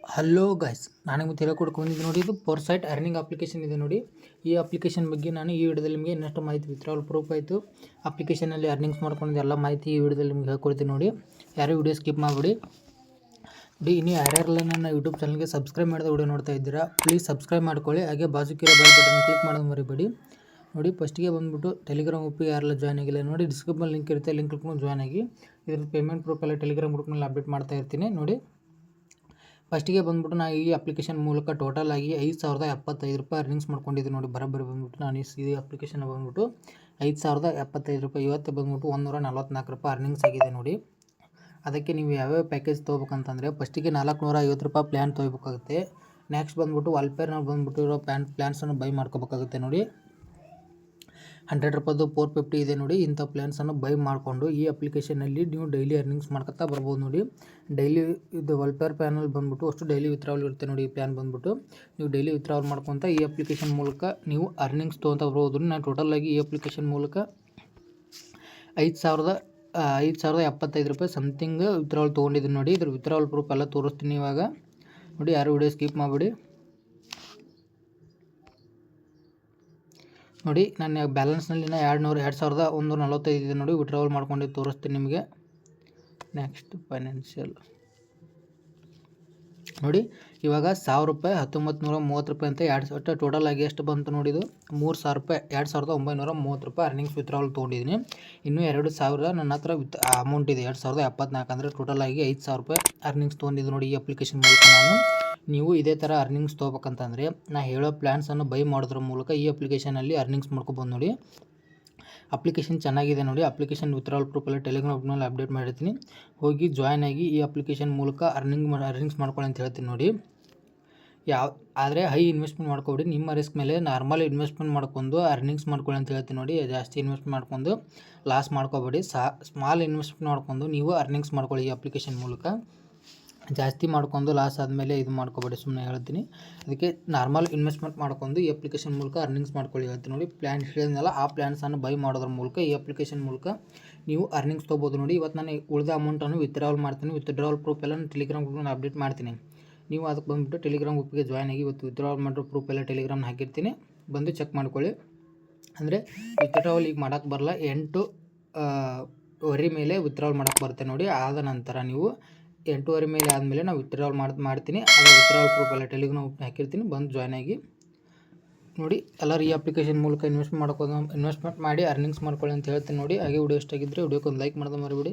Hello guys ನಾನು ನಿಮಗೆ ಬಂದಿದ್ದು ನೋಡಿ, ಇದು ಪವರ್ ಸೈಟ್ ಅರ್ನಿಂಗ್ ಅಪ್ಲಿಕೇಶನ್ ಇದೆ ನೋಡಿ. ಈ ಅಪ್ಲಿಕೇಶನ್ ಬಗ್ಗೆ ನಾನು ಈ ವಿಡಿಯೋದಲ್ಲಿ ನಿಮಗೆ ಇನ್ನಷ್ಟು ಮಾಹಿತಿ ವಿತ್ರಾವಲ್ ಪ್ರೂಫ್ ಆಯಿತು. ಅಪ್ಲಿಕೇಶನಲ್ಲಿ ಅರ್ನಿಂಗ್ಸ್ ಮಾಡ್ಕೊಂಡಿದ್ದು ಎಲ್ಲ ಮಾಹಿತಿ ಈ ವಿಡಿಯೋದಲ್ಲಿ ನಿಮ್ಗೆ ಹೇಳ್ಕೊಡ್ತೀನಿ ನೋಡಿ. ಯಾರು ವಿಡಿಯೋ ಸ್ಕಿಪ್ ಮಾಡಿಬಿಡಿ. ನೋಡಿ ಇನ್ನು ಯಾರ್ಯಾರಲ್ಲ ನನ್ನ ಯೂಟ್ಯೂಬ್ ಚಾನಲ್ಗೆ ಸಬ್ಸ್ಕ್ರೈಬ್ ಮಾಡಿದ ವಿಡಿಯೋ ನೋಡ್ತಾ ಇದ್ದೀರಾ ಪ್ಲೀಸ್ ಸಬ್ಸ್ಕ್ರೈಬ್ ಮಾಡ್ಕೊಳ್ಳಿ. ಹಾಗೆ ಬಾಜುಕಿರೋ ಬೆಲ್ ಬಟನ್ ಕ್ಲಿಕ್ ಮಾಡೋದು ಮರಿಬೇಡಿ. ನೋಡಿ ಫಸ್ಟಿಗೆ ಬಂದುಬಿಟ್ಟು ಟೆಲಿಗ್ರಾಮ್ ಉಪ್ಪು ಯಾರೆಲ್ಲ ಜಾಯ್ನ್ ಆಗಿಲ್ಲ ನೋಡಿ ಡಿಸ್ಕ್ರಿಪ್ಷನ್ ಲಿಂಕ್ ಇರುತ್ತೆ ಲಿಂಕ್ ಕ್ಲಿಕ್ ಜಾಯ್ನ್ ಆಗಿ. ಇದ್ರ ಪೇಮೆಂಟ್ ಪ್ರೂಫ್ ಎಲ್ಲ ಟೆಲಿಗ್ರಾಮ್ ಗ್ರೂಪ್ನಲ್ಲಿ ಅಪ್ಡೇಟ್ ಮಾಡ್ತಾ ಇರ್ತೀನಿ ನೋಡಿ. ಫಸ್ಟಿಗೆ ಬಂದ್ಬಿಟ್ಟು ನಾನು ಈ ಅಪ್ಲಿಕೇಶನ್ ಮೂಲಕ ಟೋಟಲ್ ಆಗಿ ಐದು ಸಾವಿರದ ಎಪ್ಪತ್ತೈದು ರೂಪಾಯಿ ಅರ್ನಿಂಗ್ಸ್ ಮಾಡ್ಕೊಂಡಿದ್ದೀನಿ ನೋಡಿ, ಬರೋಬ್ಬರಿ ಬಂದ್ಬಿಟ್ಟು. ನಾನು ಈ ಅಪ್ಲಿಕೇಶನ್ ಬಂದ್ಬಿಟ್ಟು ಐದು ಸಾವಿರದ ಎಪ್ಪತ್ತೈದು ರೂಪಾಯಿ. ಇವತ್ತು ಬಂದ್ಬಿಟ್ಟು ಒಂದೂರ ನಲ್ವತ್ನಾಲ್ಕು ರೂಪಾಯಿ ಅರ್ನಿಂಗ್ಸ್ ಆಗಿದೆ ನೋಡಿ. ಅದಕ್ಕೆ ನೀವು ಯಾವ್ಯಾವ ಪ್ಯಾಕೇಜ್ ತೊಗೋಬೇಕಂತಂದರೆ ಫಸ್ಟಿಗೆ ನಾಲ್ಕುನೂರ ಐವತ್ತು ರೂಪಾಯಿ ಪ್ಲ್ಯಾನ್ ತೊಗೋಬೇಕಾಗುತ್ತೆ. ನೆಕ್ಸ್ಟ್ ಬಂದ್ಬಿಟ್ಟು ವಾಲ್ಪೇರ್ನಲ್ಲಿ ಬಂದ್ಬಿಟ್ಟು ಇರೋ ಪ್ಯಾನ್ ಪ್ಲ್ಯಾನ್ಸನ್ನು ಬೈ ಮಾಡ್ಕೋಬೇಕಾಗುತ್ತೆ ನೋಡಿ. ಹಂಡ್ರೆಡ್ ರೂಪಾಯ್ದು ಫೋರ್ ಫಿಫ್ಟಿ ಇದೆ ನೋಡಿ. ಇಂಥ ಪ್ಲ್ಯಾನ್ಸನ್ನು ಬೈ ಮಾಡಿಕೊಂಡು ಈ ಅಪ್ಲಿಕೇಶನಲ್ಲಿ ನೀವು ಡೈಲಿ ಅರ್ನಿಂಗ್ಸ್ ಮಾಡ್ಕೊತಾ ಬರ್ಬೋದು ನೋಡಿ. ಡೈಲಿ ಇದು ವೆಲ್ಫೇರ್ ಪ್ಯಾನಲ್ ಬಂದುಬಿಟ್ಟು, ಅಷ್ಟು ಡೈಲಿ ವಿತ್ರಾವಲ್ ಇರುತ್ತೆ ನೋಡಿ ಈ ಪ್ಲ್ಯಾನ್ ಬಂದ್ಬಿಟ್ಟು. ನೀವು ಡೈಲಿ ವಿತ್ರಾವಲ್ ಮಾಡ್ಕೊತ ಈ ಅಪ್ಲಿಕೇಶನ್ ಮೂಲಕ ನೀವು ಅರ್ನಿಂಗ್ಸ್ ತೊಗೊತಾ ಬರ್ಬೋದು ನಾನು ಟೋಟಲಾಗಿ ಈ ಅಪ್ಲಿಕೇಶನ್ ಮೂಲಕ ಐದು ಸಾವಿರದ ಐದು ಸಾವಿರದ ಎಪ್ಪತ್ತೈದು ರೂಪಾಯಿ ಸಮಥಿಂಗ್ ವಿತ್ರಾವಲ್ ತೊಗೊಂಡಿದ್ದೀನಿ ನೋಡಿ. ಇದ್ರ ವಿತ್ರಾವಲ್ ಪ್ರೂಫ್ ಎಲ್ಲ ತೋರಿಸ್ತೀನಿ ಇವಾಗ. ನೋಡಿ ಯಾರು ವಿಡಿಯೋ ಸ್ಕಿಪ್ ಮಾಡಿಬಿಡಿ. ನೋಡಿ, ನನ್ನ ಬ್ಯಾಲೆನ್ಸ್ನಲ್ಲಿನ ಎರಡು ನೂರು ಎರಡು ಸಾವಿರದ ಒಂದು ನಲವತ್ತೈದು ಇದೆ ನೋಡಿ ವಿಡ್ರಾವಲ್ ಮಾಡ್ಕೊಂಡು ತೋರಿಸ್ತೀನಿ ನಿಮಗೆ. ನೆಕ್ಸ್ಟ್ ಫೈನಾನ್ಷಿಯಲ್ ನೋಡಿ, ಇವಾಗ ಸಾವಿರ ರೂಪಾಯಿ ಹತ್ತೊಂಬತ್ತು ನೂರ ಮೂವತ್ತು ರೂಪಾಯಿ ಅಂತ ಎರಡು ಸಾವಿರ ಟೋಟಲ್ ಆಗಿ ಎಷ್ಟು ಬಂತು ನೋಡಿದು ಮೂರು ಸಾವಿರ ರೂಪಾಯಿ, ಎರಡು ಸಾವಿರದ ಒಂಬೈನೂರ ಮೂವತ್ತು ರೂಪಾಯಿ ಅರ್ನಿಂಗ್ಸ್ ವಿತ್ಡ್ರಾವಲ್ ತೊಗೊಂಡಿದ್ದೀನಿ. ಇನ್ನೂ ಎರಡು ಸಾವಿರ ನನ್ನ ಹತ್ರ ವಿತ್ ಅಮೌಂಟ್ ಇದೆ. ಎರಡು ಸಾವಿರದ ಎಪ್ಪತ್ನಾಲ್ಕು ಅಂದರೆ ಟೋಟಲ್ ಆಗಿ ಐದು ಸಾವಿರ ರೂಪಾಯಿ ಅರ್ನಿಂಗ್ಸ್ ತೊಗೊಂಡಿದ್ದು ನೋಡಿ ಈ ಅಪ್ಲಿಕೇಶನ್ ಮೂಲಕ ನಾನು. ನೀವು ಇದೇ ಥರ ಅರ್ನಿಂಗ್ಸ್ ತೊಗೋಬೇಕಂತಂದರೆ, ನಾ ಹೇಳೋ ಪ್ಲ್ಯಾನ್ಸನ್ನು ಬೈ ಮಾಡೋದ್ರ ಮೂಲಕ ಈ ಅಪ್ಲಿಕೇಶನಲ್ಲಿ ಅರ್ನಿಂಗ್ಸ್ ಮಾಡ್ಕೊಬೋದು ನೋಡಿ. ಅಪ್ಲಿಕೇಶನ್ ಚೆನ್ನಾಗಿದೆ ನೋಡಿ. ಅಪ್ಲಿಕೇಶನ್ ವಿತ್ಡ್ರಾಲ್ ಪ್ರೂಫ್ ಟೆಲಿಗ್ರಾಮ್ ಗ್ರೂಪ್ನಲ್ಲಿ ಅಪ್ಡೇಟ್ ಮಾಡಿರ್ತೀನಿ. ಹೋಗಿ ಜಾಯ್ನ್ ಆಗಿ ಈ ಅಪ್ಲಿಕೇಶನ್ ಮೂಲಕ ಅರ್ನಿಂಗ್ ಮಾಡಿ ಅರ್ನಿಂಗ್ಸ್ ಮಾಡ್ಕೊಳ್ಳಿ ಅಂತ ಹೇಳ್ತೀನಿ ನೋಡಿ. ಯಾವ, ಆದರೆ ಹೈ ಇನ್ವೆಸ್ಟ್ಮೆಂಟ್ ಮಾಡ್ಕೊಬಿಡಿ. ನಿಮ್ಮ ರಿಸ್ಕ್ ಮೇಲೆ ನಾರ್ಮಲ್ ಇನ್ವೆಸ್ಟ್ಮೆಂಟ್ ಮಾಡ್ಕೊಂಡು ಅರ್ನಿಂಗ್ಸ್ ಮಾಡ್ಕೊಳ್ಳಿ ಅಂತ ಹೇಳ್ತೀನಿ ನೋಡಿ. ಜಾಸ್ತಿ ಇನ್ವೆಸ್ಟ್ ಮಾಡ್ಕೊಂಡು ಲಾಸ್ ಮಾಡ್ಕೋಬೇಡಿ. ಸಾ ಸ್ಮಾಲ್ ಇನ್ವೆಸ್ಟ್ಮೆಂಟ್ ಮಾಡ್ಕೊಂಡು ನೀವು ಅರ್ನಿಂಗ್ಸ್ ಮಾಡ್ಕೊಳ್ಳಿ ಈ ಅಪ್ಲಿಕೇಶನ್ ಮೂಲಕ. ಜಾಸ್ತಿ ಮಾಡ್ಕೊಂಡು ಲಾಸ್ ಆದಮೇಲೆ ಇದು ಮಾಡ್ಕೊಬೇಡಿ ಸುಮ್ಮನೆ ಹೇಳ್ತೀನಿ. ಅದಕ್ಕೆ ನಾರ್ಮಲ್ ಇನ್ವೆಸ್ಟ್ಮೆಂಟ್ ಮಾಡ್ಕೊಂಡು ಈ ಅಪ್ಲಿಕೇಶನ್ ಮೂಲಕ ಅರ್ನಿಂಗ್ಸ್ ಮಾಡ್ಕೊಳ್ಳಿ ಹೇಳ್ತೀನಿ ನೋಡಿ. ಪ್ಲ್ಯಾನ್ ಹೇಳಿದ್ನಲ್ಲ, ಆ ಪ್ಲ್ಯಾನ್ಸನ್ನು ಬೈ ಮಾಡೋದ್ರ ಮೂಲಕ ಈ ಅಪ್ಲಿಕೇಶನ್ ಮೂಲಕ ನೀವು ಅರ್ನಿಂಗ್ಸ್ ತೊಗೋಬೋದು ನೋಡಿ. ಇವತ್ತು ನಾನು ಉಳಿದ ಅಮೌಂಟನ್ನು ವಿತ್ಡ್ರಾವಲ್ ಮಾಡ್ತೀನಿ. ವಿತ್ಡ್ರಾವಲ್ ಪ್ರೂಫ್ ಎಲ್ಲ ಟೆಲಿಗ್ರಾಮ್ ಗ್ರೂಪ್ನ ಅಪ್ಡೇಟ್ ಮಾಡ್ತೀನಿ. ನೀವು ಅದಕ್ಕೆ ಬಂದುಬಿಟ್ಟು ಟೆಲಿಗ್ರಾಮ್ ಗ್ರೂಪ್ಗೆ ಜಾಯ್ನ್ ಆಗಿ ಇವತ್ತು ವಿತ್ಡ್ರಾವಲ್ ಮಾಡೋ ಪ್ರೂಫ್ ಎಲ್ಲ ಟೆಲಿಗ್ರಾಮ್ನ ಹಾಕಿರ್ತೀನಿ. ಬಂದು ಚೆಕ್ ಮಾಡ್ಕೊಳ್ಳಿ. ಅಂದರೆ ವಿತ್ಡ್ರಾವಲ್ ಈಗ ಮಾಡೋಕ್ಕೆ ಬರಲ್ಲ, ಎಂಟು ವರಿ ಮೇಲೆ ವಿತ್ಡ್ರಾವಲ್ ಮಾಡೋಕ್ಕೆ ಬರುತ್ತೆ ನೋಡಿ. ಆದ ನಂತರ ನೀವು ಎಂಟೂವರೆ ಮೇಲೆ ಆದಮೇಲೆ ನಾವು ವಿತ್ಡ್ರಾವಲ್ ಮಾಡಿ, ಮಾಡ್ತೀನಿ. ಅದು ವಿತ್ಡ್ರಾವಲ್ ಪ್ರೂಫ್ ಎಲ್ಲ ನಾವು ಹಾಕಿರ್ತೀನಿ. ಬಂದು ಜಾಯ್ನ್ ಆಗಿ ನೋಡಿ ಎಲ್ಲರೂ ರೀ ಅಪ್ಲಿಕೇಶನ್ ಮೂಲಕ ಇನ್ವೆಸ್ಟ್ ಮಾಡ್ಕೋದು ಇನ್ವೆಸ್ಟ್ಮೆಂಟ್ ಮಾಡಿ ಅರ್ನಿಂಗ್ಸ್ ಮಾಡ್ಕೊಳ್ಳಿ ಅಂತ ಹೇಳ್ತೀನಿ ನೋಡಿ. ಹಾಗೆ ವಿಡಿಯೋ ಇಷ್ಟ ಆಗಿದ್ದರೆ ವಿಡಿಯೋಕ್ಕೆ ಒಂದು ಲೈಕ್ ಮಾಡೋದು ಮರಿಬೇಡಿ.